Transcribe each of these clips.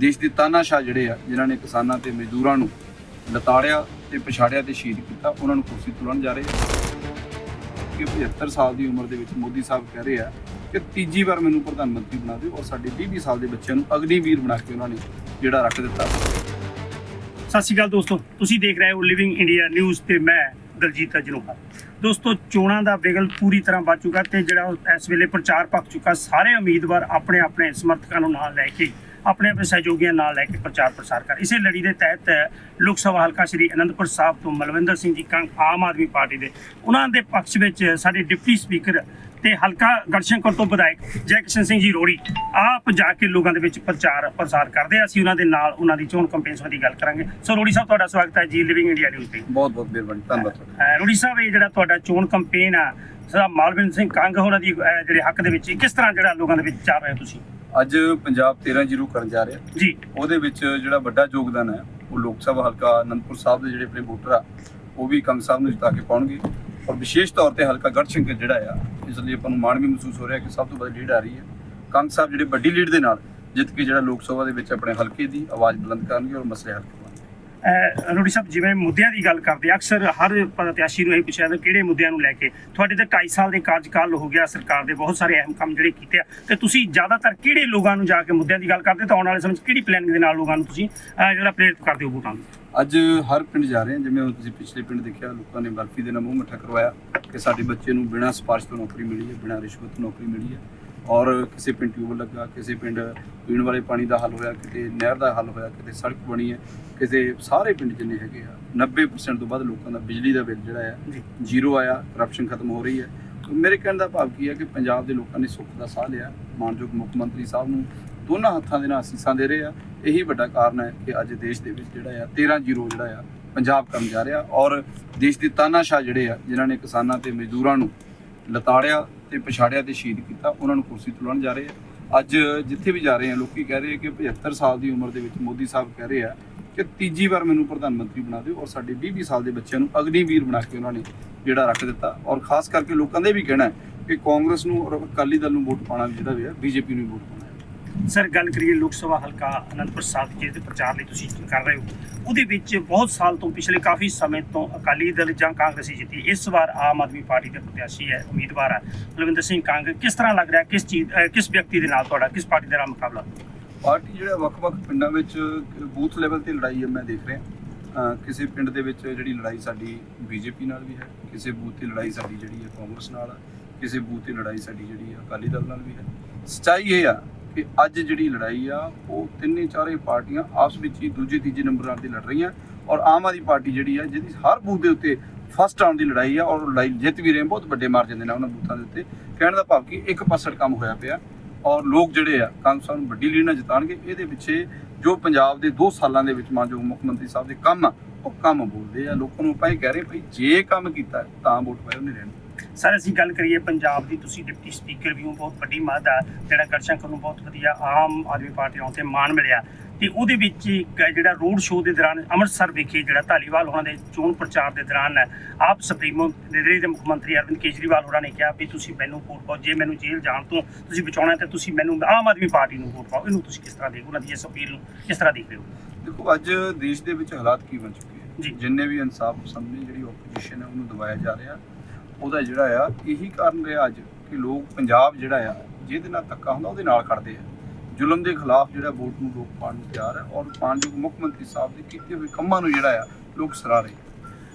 ਦੇਸ਼ ਦੇ ਤਾਨਾਸ਼ਾਹ ਜਿਹੜੇ ਆ, ਜਿਨ੍ਹਾਂ ਨੇ ਕਿਸਾਨਾਂ ਤੇ ਮਜ਼ਦੂਰਾਂ ਨੂੰ ਲਤਾੜਿਆ ਤੇ ਪਛਾੜਿਆ ਤੇ ਸ਼ਹੀਦ ਕੀਤਾ, ਉਹਨਾਂ ਨੂੰ ਕੁਰਸੀ ਤੁਲਣ ਜਾ ਰਹੇ ਕਿ 75 ਸਾਲ ਦੀ ਉਮਰ ਦੇ ਵਿੱਚ ਮੋਦੀ ਸਾਹਿਬ ਕਹਿ ਰਹੇ ਆ ਕਿ ਤੀਜੀ ਵਾਰ ਮੈਨੂੰ ਪ੍ਰਧਾਨ ਮੰਤਰੀ ਬਣਾ ਦਿਓ ਔਰ ਸਾਡੇ 20 ਸਾਲ ਦੇ ਬੱਚਿਆਂ ਨੂੰ ਅਗਨੀਵੀਰ ਬਣਾ ਕੇ ਉਹਨਾਂ ਨੇ ਜਿਹੜਾ ਰੱਖ ਦਿੱਤਾ। ਸਤਿ ਸ਼੍ਰੀ ਅਕਾਲ ਦੋਸਤੋ, ਤੁਸੀਂ ਦੇਖ ਰਹੇ ਹੋ ਲਿਵਿੰਗ ਇੰਡੀਆ ਨਿਊਜ਼ ਤੇ ਮੈਂ ਦਲਜੀਤ ਅਜਨੋਹਾ। ਦੋਸਤੋ, ਚੋਣਾਂ ਦਾ ਬਿਗਲ ਪੂਰੀ ਤਰ੍ਹਾਂ ਵੱਜ ਚੁੱਕਾ ਤੇ ਜਿਹੜਾ ਇਸ ਵੇਲੇ ਪ੍ਰਚਾਰ ਪੱਕ ਚੁੱਕਾ, ਸਾਰੇ ਉਮੀਦਵਾਰ ਆਪਣੇ ਆਪਣੇ ਸਮਰਥਕਾਂ ਨੂੰ ਨਾਲ ਲੈ ਕੇ ਆਪਣੇ ਆਪਣੇ ਸਹਿਯੋਗੀਆਂ ਨਾਲ ਲੈ ਕੇ ਪ੍ਰਚਾਰ ਪ੍ਰਸਾਰ ਕਰ। ਇਸੇ ਲੜੀ ਦੇ ਤਹਿਤ ਲੋਕ ਸਭਾ ਹਲਕਾ ਸ਼੍ਰੀ ਅਨੰਦਪੁਰ ਸਾਹਿਬ ਤੋਂ ਮਲਵਿੰਦਰ ਸਿੰਘ ਜੀ ਕੰਗ ਆਮ ਆਦਮੀ ਪਾਰਟੀ ਦੇ। ਉਹਨਾਂ ਦੇ ਪੱਖ ਵਿੱਚ ਸਾਡੇ ਡਿਪਟੀ ਸਪੀਕਰ ਤੇ ਹਲਕਾ ਗੜਸ਼ੰਕਰ ਤੋਂ ਵਿਧਾਇਕ ਜੈ ਕਿਸ਼ਨ ਸਿੰਘ ਜੀ ਰੋੜੀ ਆਪ ਜਾ ਕੇ ਲੋਕਾਂ ਦੇ ਵਿੱਚ ਪ੍ਰਚਾਰ ਪ੍ਰਸਾਰ ਕਰਦੇ ਆ। ਅਸੀਂ ਉਹਨਾਂ ਦੇ ਨਾਲ ਉਹਨਾਂ ਦੀ ਚੋਣ ਕੰਪੇਨ ਸੰਬੰਧੀ ਗੱਲ ਕਰਾਂਗੇ। ਸੋ ਰੋੜੀ ਸਾਹਿਬ ਤੁਹਾਡਾ ਸਵਾਗਤ ਹੈ ਜੀ ਲਿਵਿੰਗ ਇੰਡੀਆ ਨਿਊਜ਼ ਤੇ। ਬਹੁਤ ਬਹੁਤ ਮਿਹਰਬਾਨੀ ਧੰਨਵਾਦ ਰੋੜੀ ਸਾਹਿਬ ਇਹ ਜਿਹੜਾ ਤੁਹਾਡਾ ਚੋਣ ਕੰਪੇਨ ਆ ਸਰ ਮਾਲਵਿੰਦਰ ਸਿੰਘ ਕੰਗ ਹੋਰਾਂ ਦੀ ਜਿਹੜੇ ਹੱਕ ਦੇ ਵਿੱਚ ਕਿਸ ਤਰ੍ਹਾਂ ਜਿਹੜਾ ਲੋਕਾਂ ਦੇ ਵਿੱਚ ਜਾ ਰਹੇ ਹੋ ਤੁਸੀਂ? ਅੱਜ ਪੰਜਾਬ 13 ਜ਼ੀਰੋ ਕਰਨ ਜਾ ਰਿਹਾ। ਜੀ। ਉਹਦੇ ਵਿੱਚ ਜਿਹੜਾ ਵੱਡਾ ਯੋਗਦਾਨ ਹੈ ਉਹ ਲੋਕ ਸਭਾ ਹਲਕਾ ਅਨੰਦਪੁਰ ਸਾਹਿਬ ਦੇ ਜਿਹੜੇ ਆਪਣੇ ਵੋਟਰ ਆ ਉਹ ਵੀ ਕੰਗ ਸਾਹਿਬ ਨੂੰ ਜਿਤਾ ਕੇ ਪਾਉਣਗੇ। ਔਰ ਵਿਸ਼ੇਸ਼ ਤੌਰ ਤੇ ਹਲਕਾ ਗੜਸ਼ੰਕਰ ਜਿਹੜਾ ਆ ਇਸ ਲਈ ਆਪਾਂ ਨੂੰ ਮਾਣ ਵੀ ਮਹਿਸੂਸ ਹੋ ਰਿਹਾ ਕਿ ਸਭ ਤੋਂ ਵੱਧ ਲੀਡ ਆ ਰਹੀ ਹੈ। ਕੰਗ ਸਾਹਿਬ ਜਿਹੜੇ ਵੱਡੀ ਲੀਡ ਦੇ ਨਾਲ ਜਿੱਤ ਕੇ ਜਿਹੜਾ ਲੋਕ ਸਭਾ ਦੇ ਵਿੱਚ ਆਪਣੇ ਹਲਕੇ ਦੀ ਆਵਾਜ਼ ਬੁਲੰਦ ਕਰਨਗੇ ਔਰ ਮਸਲੇ ਹੱਲ ਰੋੜੀ ਸਾਹਿਬ ਜਿਵੇਂ ਮੁੱਦਿਆਂ ਦੀ ਗੱਲ ਕਰਦੇ ਆ, ਅਕਸਰ ਹਰ ਪ੍ਰਤਿਆਸ਼ੀ ਨੂੰ ਇਹ ਪੁੱਛਿਆ ਜਾਂਦਾ ਕਿਹੜੇ ਮੁੱਦਿਆਂ ਨੂੰ ਲੈ ਕੇ? ਤੁਹਾਡੇ ਤਾਂ 2.5 ਸਾਲ ਦੇ ਕਾਰਜਕਾਲ ਹੋ ਗਿਆ ਸਰਕਾਰ ਦੇ ਬਹੁਤ ਸਾਰੇ ਅਹਿਮ ਕੰਮ ਜਿਹੜੇ ਕੀਤੇ ਆ। ਤੇ ਤੁਸੀਂ ਜ਼ਿਆਦਾਤਰ ਕਿਹੜੇ ਲੋਕਾਂ ਨੂੰ ਜਾ ਕੇ ਮੁੱਦਿਆਂ ਦੀ ਗੱਲ ਕਰਦੇ? ਤਾਂ ਆਉਣ ਵਾਲੇ ਸਮੇਂ 'ਚ ਕਿਹੜੀ ਪਲੈਨਿੰਗ ਦੇ ਨਾਲ ਲੋਕਾਂ ਨੂੰ ਤੁਸੀਂ ਜਿਹੜਾ ਪ੍ਰੇਰਿਤ ਕਰਦੇ ਹੋ ਵੋਟਾਂ ਨੂੰ? ਅੱਜ ਹਰ ਪਿੰਡ ਜਾ ਰਹੇ ਹਾਂ ਜਿਵੇਂ ਹੁਣ ਤੁਸੀਂ ਪਿਛਲੇ ਪਿੰਡ ਦੇਖਿਆ ਲੋਕਾਂ ਨੇ ਬਰਫੀ ਦੇ ਨਾਲ ਮੂੰਹ ਮੱਠਾ ਕਰਵਾਇਆ ਕਿ ਸਾਡੇ ਬੱਚੇ ਨੂੰ ਬਿਨਾਂ ਸਿਫਾਰਿਸ਼ ਤੋਂ ਨੌਕਰੀ ਮਿਲੀ ਹੈ ਬਿਨਾਂ ਰਿਸ਼ਵਤ ਤੋਂ ਨੌਕਰੀ ਮਿਲੀ ਹੈ। ਔਰ ਕਿਸੇ ਪਿੰਡ ਟਿਊਬ ਲੱਗਾ ਕਿਸੇ ਪਿੰਡ ਪੀਣ ਵਾਲੇ ਪਾਣੀ ਦਾ ਹੱਲ ਹੋਇਆ ਕਿਤੇ ਨਹਿਰ ਦਾ ਹੱਲ ਹੋਇਆ ਕਿਤੇ ਸੜਕ ਬਣੀ ਹੈ ਕਿਤੇ ਸਾਰੇ ਪਿੰਡ ਜਿੰਨੇ ਹੈਗੇ ਆ 90% ਤੋਂ ਵੱਧ ਲੋਕਾਂ ਦਾ ਬਿਜਲੀ ਦਾ ਬਿੱਲ ਜਿਹੜਾ ਆ ਜ਼ੀਰੋ ਆਇਆ ਕਰਪਸ਼ਨ ਖਤਮ ਹੋ ਰਹੀ ਹੈ। ਮੇਰੇ ਕਹਿਣ ਦਾ ਭਾਵ ਕੀ ਹੈ ਕਿ ਪੰਜਾਬ ਦੇ ਲੋਕਾਂ ਨੇ ਸੁੱਖ ਦਾ ਸਾਹ ਲਿਆ। ਮਾਨਯੋਗ ਮੁੱਖ ਮੰਤਰੀ ਸਾਹਿਬ ਨੂੰ ਦੋਨਾਂ ਹੱਥਾਂ ਦੇ ਨਾਲ ਅਸੀਸਾਂ ਦੇ ਰਹੇ ਆ। ਇਹੀ ਵੱਡਾ ਕਾਰਨ ਹੈ ਕਿ ਅੱਜ ਦੇਸ਼ ਦੇ ਵਿੱਚ ਜਿਹੜਾ ਆ 13 ਜ਼ੀਰੋ ਜਿਹੜਾ ਆ ਪੰਜਾਬ ਕੰਮ ਜਾ ਰਿਹਾ। ਔਰ ਦੇਸ਼ ਦੇ ਤਾਨਾਸ਼ਾਹ ਜਿਹੜੇ ਆ ਜਿਨ੍ਹਾਂ ਨੇ ਕਿਸਾਨਾਂ ਤੇ ਮਜ਼ਦੂਰਾਂ ਨੂੰ ਲਤਾੜਿਆ ਤੇ ਪਛਾੜਿਆ ਤੇ ਸ਼ਹੀਦ ਕੀਤਾ, ਉਹਨਾਂ ਨੂੰ ਕੁਰਸੀ ਤੋਂ ਤੁਲਣ ਜਾ ਰਹੇ ਆ। ਅੱਜ ਜਿੱਥੇ ਵੀ ਜਾ ਰਹੇ ਆ, ਲੋਕੀ ਕਹਿ ਰਹੇ ਆ ਕਿ 75 ਸਾਲ ਦੀ ਉਮਰ ਦੇ ਵਿੱਚ ਮੋਦੀ ਸਾਹਿਬ ਕਹਿ ਰਹੇ ਆ ਕਿ ਤੀਜੀ ਵਾਰ ਮੈਨੂੰ ਪ੍ਰਧਾਨ ਮੰਤਰੀ ਬਣਾ ਦਿਓ ਔਰ ਸਾਡੇ 20 20 ਸਾਲ ਦੇ ਬੱਚਿਆਂ ਨੂੰ ਅਗਨੀਵੀਰ ਬਣਾ ਕੇ ਉਹਨਾਂ ਨੇ ਜਿਹੜਾ ਰੱਖ ਦਿੱਤਾ। ਔਰ ਖਾਸ ਕਰਕੇ ਲੋਕਾਂ ਦਾ ਇਹ ਵੀ ਕਹਿਣਾ ਹੈ ਕਿ ਕਾਂਗਰਸ ਨੂੰ ਔਰ ਅਕਾਲੀ ਦਲ ਨੂੰ ਵੋਟ ਪਾਣਾ ਜਿਹੜਾ ਵੀ ਹੈ, ਬੀਜੇਪੀ ਨੂੰ ਵੋਟ ਪਾਣਾ ਸਰ, ਗੱਲ ਕਰੀਏ ਲੋਕ ਸਭਾ ਹਲਕਾ ਅਨੰਦਪੁਰ ਸਾਹਿਬ ਜਿਹਦੇ ਪ੍ਰਚਾਰ ਲਈ ਤੁਸੀਂ ਕਰ ਰਹੇ ਹੋ, ਉਹਦੇ ਵਿੱਚ ਬਹੁਤ ਸਾਲ ਤੋਂ ਪਿਛਲੇ ਕਾਫੀ ਸਮੇਂ ਤੋਂ ਅਕਾਲੀ ਦਲ ਜਾਂ ਕਾਂਗਰਸੀ ਜਿੱਤੀ। ਇਸ ਵਾਰ ਆਮ ਆਦਮੀ ਪਾਰਟੀ ਦੇ ਪ੍ਰਤਿਆਸ਼ੀ ਹੈ, ਉਮੀਦਵਾਰ ਹੈ, ਬਲਵਿੰਦਰ ਸਿੰਘ ਕਾਂਗ। ਕਿਸ ਤਰ੍ਹਾਂ ਲੱਗ ਰਿਹਾ? ਕਿਸ ਚੀਜ਼ ਕਿਸ ਵਿਅਕਤੀ ਦੇ ਨਾਲ ਤੁਹਾਡਾ, ਕਿਸ ਪਾਰਟੀ ਦੇ ਨਾਲ ਮੁਕਾਬਲਾ? ਪਾਰਟੀ ਜਿਹੜਾ ਵੱਖ-ਵੱਖ ਪਿੰਡਾਂ ਵਿੱਚ, ਬੂਥ ਲੈਵਲ ਤੇ ਲੜਾਈ ਹੈ, ਮੈਂ ਦੇਖ ਰਿਹਾ। ਕਿਸੇ ਪਿੰਡ ਦੇ ਵਿੱਚ ਜਿਹੜੀ ਲੜਾਈ ਸਾਡੀ ਬੀਜੇਪੀ ਨਾਲ ਵੀ ਹੈ, ਕਿਸੇ ਬੂਥ ਤੇ ਲੜਾਈ ਸਾਡੀ ਜਿਹੜੀ ਹੈ ਕਾਂਗਰਸ ਨਾਲ ਹੈ, ਕਿਸੇ ਬੂਥ ਤੇ ਲੜਾਈ ਸਾਡੀ ਜਿਹੜੀ ਹੈ ਅਕਾਲੀ ਦਲ ਨਾਲ ਵੀ ਹੈ। ਸੱਚਾਈ ਇਹ ਆ ਕਿ ਅੱਜ ਜਿਹੜੀ ਲੜਾਈ ਆ, ਉਹ ਤਿੰਨੇ ਚਾਰੇ ਪਾਰਟੀਆਂ ਆਪਸ ਵਿੱਚ ਹੀ ਦੂਜੇ ਤੀਜੇ ਨੰਬਰਾਂ ਤੇ ਲੜ ਰਹੀਆਂ ਔਰ ਆਮ ਆਦਮੀ ਪਾਰਟੀ ਜਿਹੜੀ ਆ, ਜਿਹਦੀ ਹਰ ਬੂਥ ਦੇ ਉੱਤੇ ਫਸਟ ਆਉਣ ਦੀ ਲੜਾਈ ਆ ਔਰ ਲੜਾਈ ਜਿੱਤ ਵੀ ਰਹੇ ਬਹੁਤ ਵੱਡੇ ਮਾਰਜਨ ਦੇ ਨਾਲ ਉਹਨਾਂ ਬੂਥਾਂ ਦੇ ਉੱਤੇ। ਕਹਿਣ ਦਾ ਭਾਵ ਕਿ ਇੱਕ ਪਾਸੜ ਕੰਮ ਹੋਇਆ ਪਿਆ ਔਰ ਲੋਕ ਜਿਹੜੇ ਆ, ਕਾਂਗਰਸ ਨੂੰ ਵੱਡੀ ਲੀਡ ਨਾਲ ਜਿਤਾਣਗੇ ਇਹਦੇ ਪਿੱਛੇ ਜੋ ਪੰਜਾਬ ਦੇ 2 ਸਾਲਾਂ ਦੇ ਵਿੱਚ ਮਾਨਯੋਗ ਮੁੱਖ ਮੰਤਰੀ ਸਾਹਿਬ ਦੇ ਕੰਮ ਆ, ਉਹ ਕੰਮ ਬੋਲਦੇ ਆ। ਲੋਕਾਂ ਨੂੰ ਆਪਾਂ ਇਹ ਕਹਿ ਰਹੇ ਭਈ ਜੇ ਕੰਮ ਕੀਤਾ ਤਾਂ ਵੋਟ ਪਾਇਓ ਨਹੀਂ ਰਹਿਣ। ਸਰ ਅਸੀਂ ਗੱਲ ਕਰੀਏ ਪੰਜਾਬ ਦੀ ਤੁਸੀਂ ਡਿਪਟੀ ਸਪੀਕਰ ਵੀ ਹੋ ਬਹੁਤ ਵੱਡੀ ਮਦਦ ਆ। ਜਿਹੜਾ ਗੜਸ਼ੰਕਰ ਨੂੰ ਬਹੁਤ ਵਧੀਆ ਆਮ ਆਦਮੀ ਪਾਰਟੀ ਤੇ ਮਾਣ ਮਿਲਿਆ। ਤੇ ਉਹਦੇ ਵਿੱਚ ਇੱਕ ਜਿਹੜਾ ਰੋਡ ਸ਼ੋਅ ਦੇ ਦੌਰਾਨ ਅੰਮ੍ਰਿਤਸਰ ਵਿਖੇ ਜਿਹੜਾ ਢਾਲੀਵਾਲ ਉਹਨਾਂ ਦੇ ਚੋਣ ਪ੍ਰਚਾਰ ਦੇ ਦੌਰਾਨ ਆਪ ਸੁਪਰੀਮੋ ਦਿੱਲੀ ਦੇ ਮੁੱਖ ਮੰਤਰੀ ਅਰਵਿੰਦ ਕੇਜਰੀਵਾਲ ਹੋਰਾਂ ਨੇ ਕਿਹਾ ਵੀ ਤੁਸੀਂ ਮੈਨੂੰ ਵੋਟ ਪਾਓ ਜੇ ਮੈਨੂੰ ਜੇਲ੍ਹ ਜਾਣ ਤੋਂ ਤੁਸੀਂ ਬਚਾਉਣਾ ਤੇ ਤੁਸੀਂ ਮੈਨੂੰ ਆਮ ਆਦਮੀ ਪਾਰਟੀ ਨੂੰ ਵੋਟ ਪਾਓ। ਇਹਨੂੰ ਤੁਸੀਂ ਕਿਸ ਤਰ੍ਹਾਂ ਦੇਖੋ ਉਹਨਾਂ ਦੀ ਇਸ ਅਪੀਲ ਨੂੰ ਕਿਸ ਤਰ੍ਹਾਂ ਦੇਖਦੇ ਹੋ? ਦੇਖੋ ਅੱਜ ਦੇਸ਼ ਦੇ ਵਿੱਚ ਹਾਲਾਤ ਕੀ ਬਣ ਚੁੱਕੇ। ਜਿੰਨੇ ਵੀ ਇਨਸਾਫ ਪਸੰਦ ਨੇ ਜਿਹੜੀ ਆਪੋਜੀਸ਼ਨ ਹੈ ਉਹਨੂੰ ਦਬਾਇਆ ਜਾ ਰਿਹਾ। ਉਹਦਾ ਜਿਹੜਾ ਆ, ਇਹੀ ਕਾਰਨ ਰਿਹਾ ਅੱਜ ਕਿ ਲੋਕ ਪੰਜਾਬ ਜਿਹੜਾ ਆ, ਜਿਹਦੇ ਨਾਲ ਧੱਕਾ ਹੁੰਦਾ, ਉਹਦੇ ਨਾਲ ਖੜਦੇ ਆ। ਜ਼ੁਲਮ ਦੇ ਖਿਲਾਫ ਜਿਹੜਾ ਵੋਟ ਨੂੰ ਲੋਕ ਪਾਉਣ ਨੂੰ ਤਿਆਰ ਹੈ ਔਰ ਮਾਨਯੋਗ ਮੁੱਖ ਮੰਤਰੀ ਸਾਹਿਬ ਦੇ ਕੀਤੇ ਹੋਏ ਕੰਮਾਂ ਨੂੰ ਜਿਹੜਾ ਆ, ਲੋਕ ਸਰਾਹ ਰਹੇ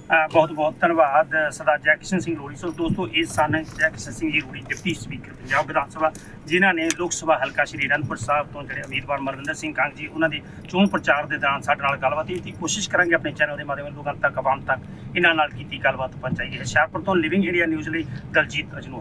ਬਹੁਤ ਬਹੁਤ ਧੰਨਵਾਦ, ਸਰਦਾਰ ਜੈਕਿਸ਼ਨ ਸਿੰਘ ਲੋੜੀ ਸੋ ਦੋਸਤੋ, ਇਹ ਸਨ ਜੈ ਕਿਸ਼ਨ ਸਿੰਘ ਜੀ ਲੋੜੀ ਡਿਪਟੀ ਸਪੀਕਰ ਪੰਜਾਬ ਵਿਧਾਨ ਸਭਾ, ਜਿਨ੍ਹਾਂ ਨੇ ਲੋਕ ਸਭਾ ਹਲਕਾ ਸ਼੍ਰੀ ਅਨੰਦਪੁਰ ਸਾਹਿਬ ਤੋਂ ਜਿਹੜੇ ਉਮੀਦਵਾਰ ਮਰਵਿੰਦਰ ਸਿੰਘ ਕੰਗ ਜੀ, ਉਹਨਾਂ ਦੇ ਚੋਣ ਪ੍ਰਚਾਰ ਦੇ ਦੌਰਾਨ ਸਾਡੇ ਨਾਲ ਗੱਲਬਾਤ ਕੀਤੀ। ਕੋਸ਼ਿਸ਼ ਕਰਾਂਗੇ ਆਪਣੇ ਚੈਨਲ ਦੇ ਮਾਧਿਅਮ ਨਾਲ ਲੋਕਾਂ ਤੱਕ ਆਵਾਮ ਤੱਕ ਇਹਨਾਂ ਨਾਲ ਕੀਤੀ ਗੱਲਬਾਤ ਪਹੁੰਚਾਈਏ ਹੁਸ਼ਿਆਰਪੁਰ ਤੋਂ ਲਿਵਿੰਗ ਇੰਡੀਆ ਨਿਊਜ਼ ਲਈ ਦਲਜੀਤ ਅਜਨੂ।